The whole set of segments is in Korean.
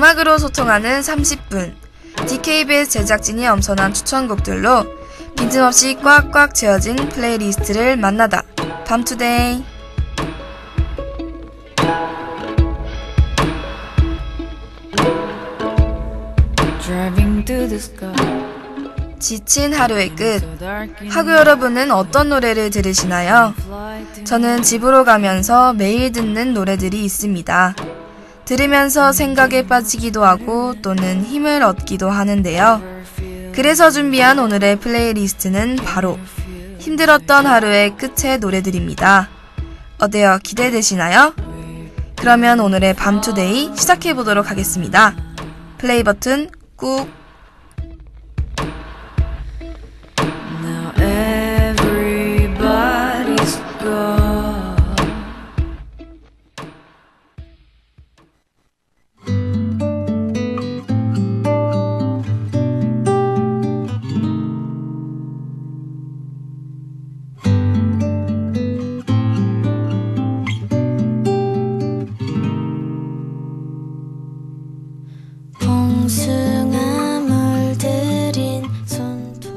음악으로 소통하는 30분. DKBS 제작진이 엄선한 추천곡들로 빈틈없이 꽉꽉 채워진 플레이리스트를 만나다. 밤투데이. 지친 하루의 끝. 하구 여러분은 어떤 노래를 들으시나요? 저는 집으로 가면서 매일 듣는 노래들이 있습니다. 들으면서 생각에 빠지기도 하고 또는 힘을 얻기도 하는데요. 그래서 준비한 오늘의 플레이리스트는 바로 힘들었던 하루의 끝의 노래들입니다. 어때요? 기대되시나요? 그러면 오늘의 밤투데이 시작해보도록 하겠습니다. 플레이 버튼 꾹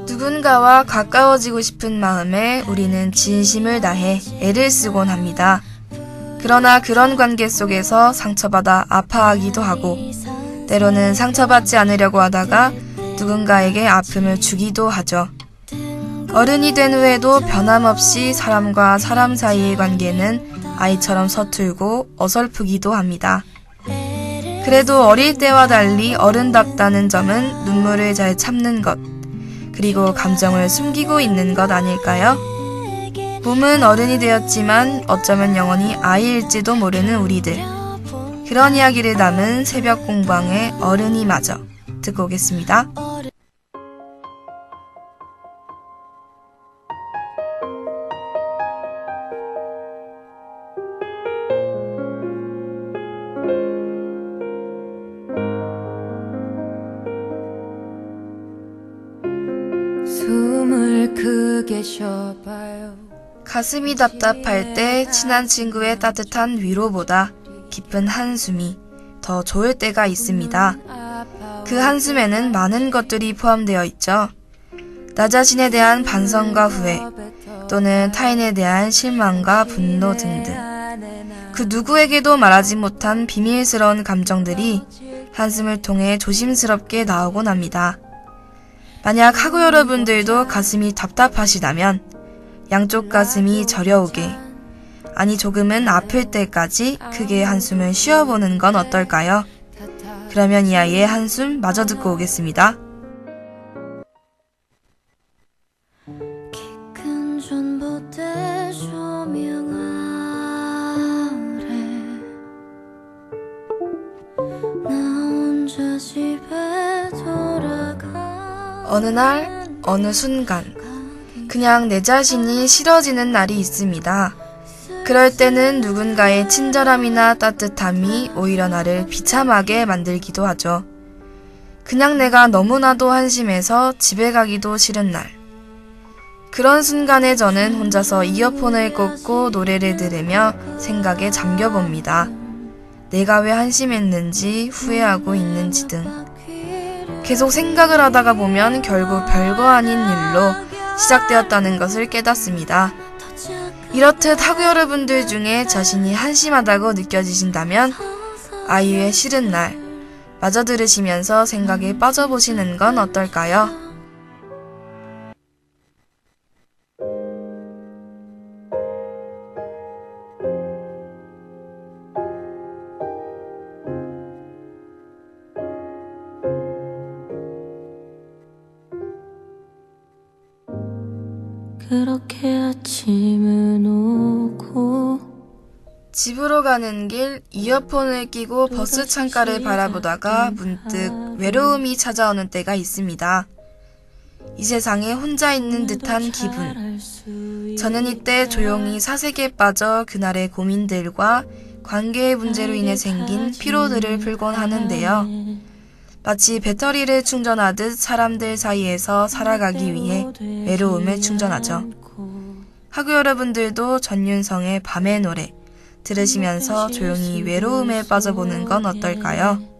누군가와 가까워지고 싶은 마음에 우리는 진심을 다해 애를 쓰곤 합니다. 그러나 그런 관계 속에서 상처받아 아파하기도 하고, 때로는 상처받지 않으려고 하다가 누군가에게 아픔을 주기도 하죠. 어른이 된 후에도 변함없이 사람과 사람 사이의 관계는 아이처럼 서툴고 어설프기도 합니다. 그래도 어릴 때와 달리 어른답다는 점은 눈물을 잘 참는 것, 그리고 감정을 숨기고 있는 것 아닐까요? 봄은 어른이 되었지만 어쩌면 영원히 아이일지도 모르는 우리들. 그런 이야기를 담은 새벽 공방의 어른이 마저 듣고 오겠습니다. 가슴이 답답할 때 친한 친구의 따뜻한 위로보다 깊은 한숨이 더 좋을 때가 있습니다. 그 한숨에는 많은 것들이 포함되어 있죠. 나 자신에 대한 반성과 후회, 또는 타인에 대한 실망과 분노 등등. 그 누구에게도 말하지 못한 비밀스러운 감정들이 한숨을 통해 조심스럽게 나오곤 합니다. 만약 하고 여러분들도 가슴이 답답하시다면 양쪽 가슴이 저려오게 아니 조금은 아플 때까지 크게 한숨을 쉬어보는 건 어떨까요? 그러면 이 아이의 한숨 마저 듣고 오겠습니다. 집에 돌아가 어느 날, 어느 순간, 그냥 내 자신이 싫어지는 날이 있습니다. 그럴 때는 누군가의 친절함이나 따뜻함이 오히려 나를 비참하게 만들기도 하죠. 그냥 내가 너무나도 한심해서 집에 가기도 싫은 날. 그런 순간에 저는 혼자서 이어폰을 꽂고 노래를 들으며 생각에 잠겨봅니다. 내가 왜 한심했는지 후회하고 있는지 등. 계속 생각을 하다가 보면 결국 별거 아닌 일로 시작되었다는 것을 깨닫습니다. 이렇듯 하구 여러분들 중에 자신이 한심하다고 느껴지신다면 아이유의 싫은 날 마저 들으시면서 생각에 빠져보시는 건 어떨까요? 그렇게 아침은 오고 집으로 가는 길 이어폰을 끼고 버스 창가를 바라보다가 문득 외로움이 찾아오는 때가 있습니다. 이 세상에 혼자 있는 듯한 기분. 저는 이때 조용히 사색에 빠져 그날의 고민들과 관계의 문제로 인해 생긴 피로들을 풀곤 하는데요. 마치 배터리를 충전하듯 사람들 사이에서 살아가기 위해 외로움을 충전하죠. 하구 여러분들도 전윤성의 밤의 노래 들으시면서 조용히 외로움에 빠져보는 건 어떨까요?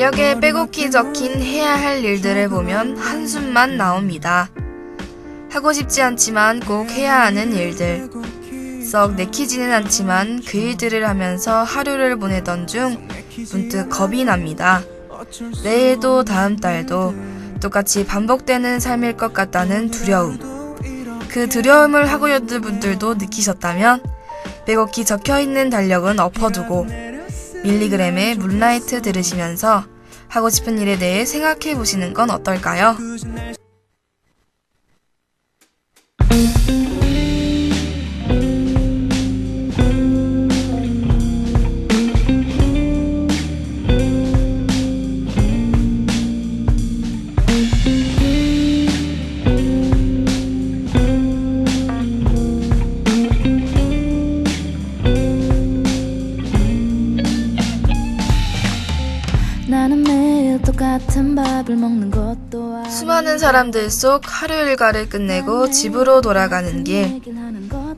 달력에 빼곡히 적힌 해야 할 일들을 보면 한숨만 나옵니다. 하고 싶지 않지만 꼭 해야 하는 일들. 썩 내키지는 않지만 그 일들을 하면서 하루를 보내던 중 문득 겁이 납니다. 내일도 다음 달도 똑같이 반복되는 삶일 것 같다는 두려움. 그 두려움을 학우여들 분들도 느끼셨다면 빼곡히 적혀 있는 달력은 엎어두고 밀리그램의 문라이트 들으시면서 하고 싶은 일에 대해 생각해 보시는 건 어떨까요? 사람들 속 하루 일과를 끝내고 집으로 돌아가는 길.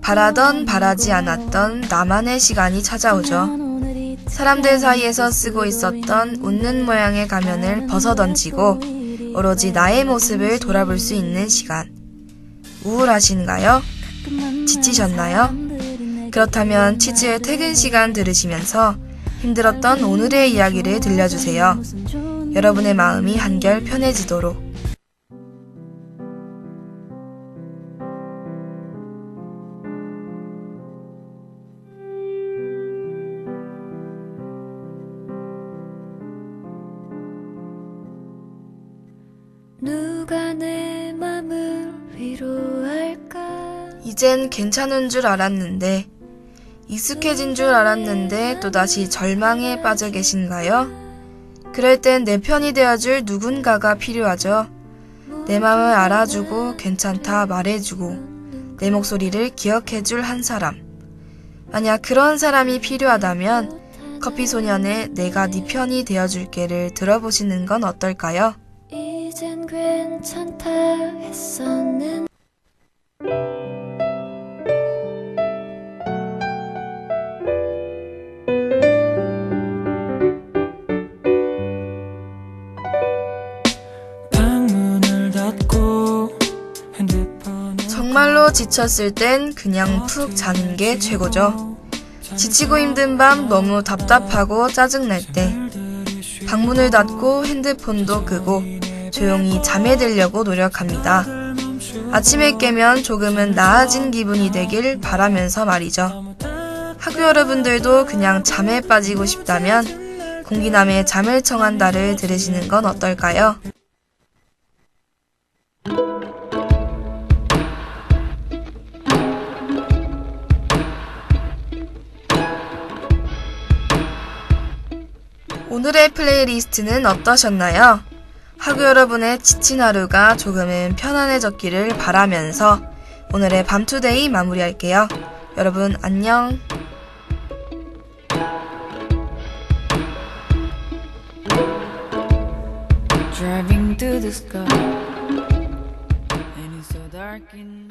바라던 바라지 않았던 나만의 시간이 찾아오죠. 사람들 사이에서 쓰고 있었던 웃는 모양의 가면을 벗어던지고 오로지 나의 모습을 돌아볼 수 있는 시간. 우울하신가요? 지치셨나요? 그렇다면 치즈의 퇴근 시간 들으시면서 힘들었던 오늘의 이야기를 들려주세요. 여러분의 마음이 한결 편해지도록. 이젠 괜찮은 줄 알았는데, 익숙해진 줄 알았는데 또다시 절망에 빠져 계신가요? 그럴 땐 내 편이 되어줄 누군가가 필요하죠. 내 마음을 알아주고 괜찮다 말해주고 내 목소리를 기억해줄 한 사람. 만약 그런 사람이 필요하다면 커피 소년의 내가 네 편이 되어줄게를 들어보시는 건 어떨까요? 지쳤을 땐 그냥 푹 자는 게 최고죠. 지치고 힘든 밤 너무 답답하고 짜증날 때 방문을 닫고 핸드폰도 끄고 조용히 잠에 들려고 노력합니다. 아침에 깨면 조금은 나아진 기분이 되길 바라면서 말이죠. 학교 여러분들도 그냥 잠에 빠지고 싶다면 공기남의 잠을 청한다를 들으시는 건 어떨까요? 오늘의 플레이리스트는 어떠셨나요? 학우 여러분의 지친 하루가 조금은 편안해졌기를 바라면서 오늘의 밤투데이 마무리할게요. 여러분 안녕. Driving through the sky, and it's so dark in.